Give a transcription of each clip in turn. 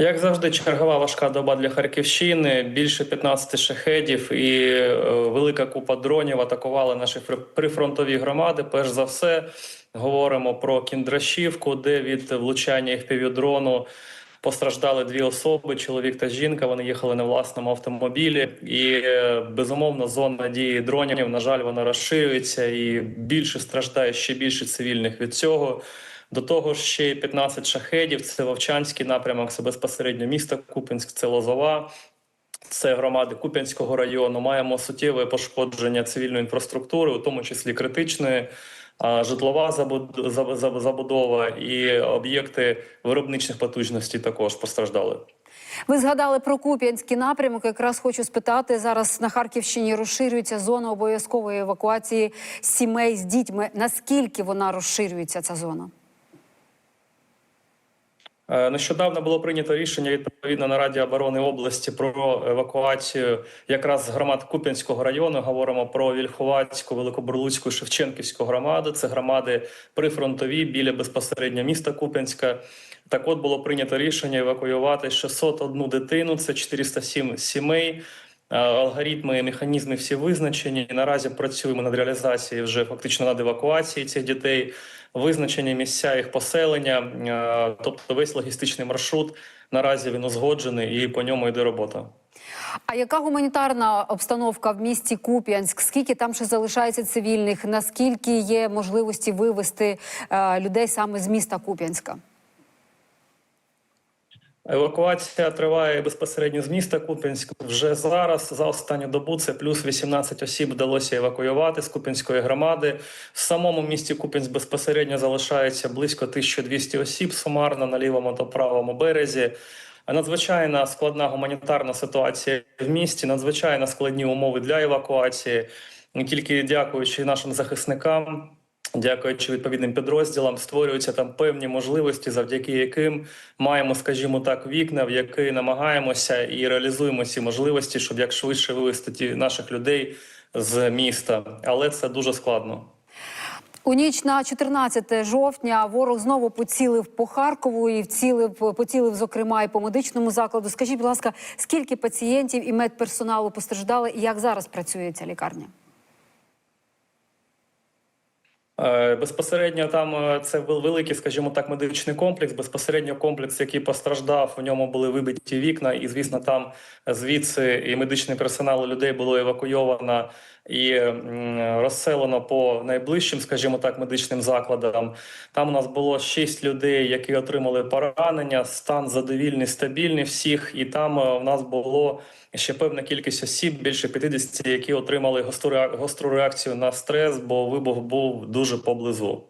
Як завжди, чергова важка доба для Харківщини. Більше 15 шахедів і е, велика купа дронів атакували наші прифронтові громади. Перш за все, говоримо про Кіндрашівку, де від влучання FPV-дрону постраждали дві особи: чоловік та жінка. Вони їхали на власному автомобілі. І е, безумовно, зона дії дронів, на жаль, вона розширюється і більше страждає ще більше цивільних від цього. До того ж, ще й 15 шахедів. Це Вовчанський напрямок, це безпосередньо місто Купінськ, це Лозова. Це громади Куп'янського району. Маємо суттєве пошкодження цивільної інфраструктури, у тому числі критичної, житлова забуд- заб- заб- забудова і об'єкти виробничих потужностей також постраждали. Ви згадали про Куп'янський напрямок. Якраз хочу спитати зараз на Харківщині розширюється зона обов'язкової евакуації сімей з дітьми. Наскільки вона розширюється ця зона? Е, Нещодавно було прийнято рішення відповідно на Раді оборони області про евакуацію якраз з громад Куп'янського району. Говоримо про Вільховацьку, Великобурлуцьку, Шевченківську громади. Це громади прифронтові біля безпосередньо міста Куп'янська. Так от було прийнято рішення евакуювати 601 дитину, це 407 сімей. Е, Алгоритми механізми всі визначені. Наразі працюємо над реалізацією вже фактично над евакуацією цих дітей, визначені місця їх поселення, е, тобто весь логістичний маршрут. Наразі він узгоджений і по ньому йде робота. А яка гуманітарна обстановка в місті Куп'янськ? Скільки там ще залишається цивільних? Наскільки є можливості вивести е, людей саме з міста Куп'янська? Евакуація триває безпосередньо з міста Куп'янськ. Вже зараз за останню добу це плюс 18 осіб вдалося евакуювати з Куп'янської громади. В самому місті Куп'янськ безпосередньо залишається близько 1200 осіб сумарно на лівому та правому березі. Надзвичайно складна гуманітарна ситуація в місті, надзвичайно складні умови для евакуації. Тільки дякуючи нашим захисникам, Дякуючи відповідним підрозділам, створюються там певні можливості, завдяки яким маємо, скажімо так, вікна, в які намагаємося і реалізуємо ці можливості, щоб як швидше вивести ті наших людей з міста. Але це дуже складно. У ніч на 14 жовтня ворог знову поцілив по Харкову і вцілив, поцілив, зокрема, і по медичному закладу. Скажіть, будь ласка, скільки пацієнтів і медперсоналу постраждали, і як зараз працює ця лікарня? Е, Безпосередньо там е, це вел- великий, скажімо так, медичний комплекс. Безпосередньо комплекс, який постраждав, у ньому були вибиті вікна, і звісно, там звідси і медичний персонал і людей було евакуйовано і розселено по найближчим, скажімо так, медичним закладам. Там у нас було шість людей, які отримали поранення. Стан задовільний, стабільний всіх, і там е, у нас було ще певна кількість осіб, більше 50, які отримали гостру реакцію на стрес, бо вибух був дуже поблизу.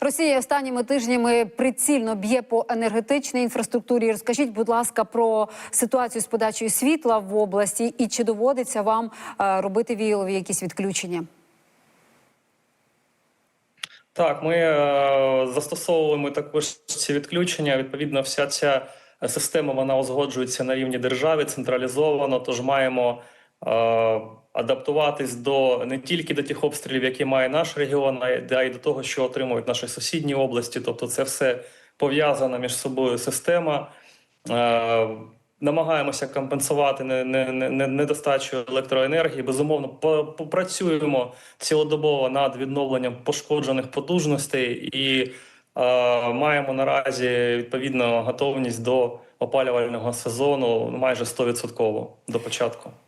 Росія останніми тижнями прицільно б'є по енергетичній інфраструктурі. Розкажіть, будь ласка, про ситуацію з подачею світла в області і чи доводиться вам е, робити віялові якісь відключення? Так, ми е, застосовуємо також ці відключення. Відповідно, вся ця система вона узгоджується на рівні держави централізовано. Тож маємо адаптуватись до не тільки до тих обстрілів, які має наш регіон, а й до того, що отримують наші сусідні області. Тобто, це все пов'язана між собою система. Е, Намагаємося компенсувати не- не- не- не- недостачу електроенергії. Безумовно, попрацюємо цілодобово над відновленням пошкоджених потужностей і е, маємо наразі відповідно готовність до опалювального сезону майже 100% до початку.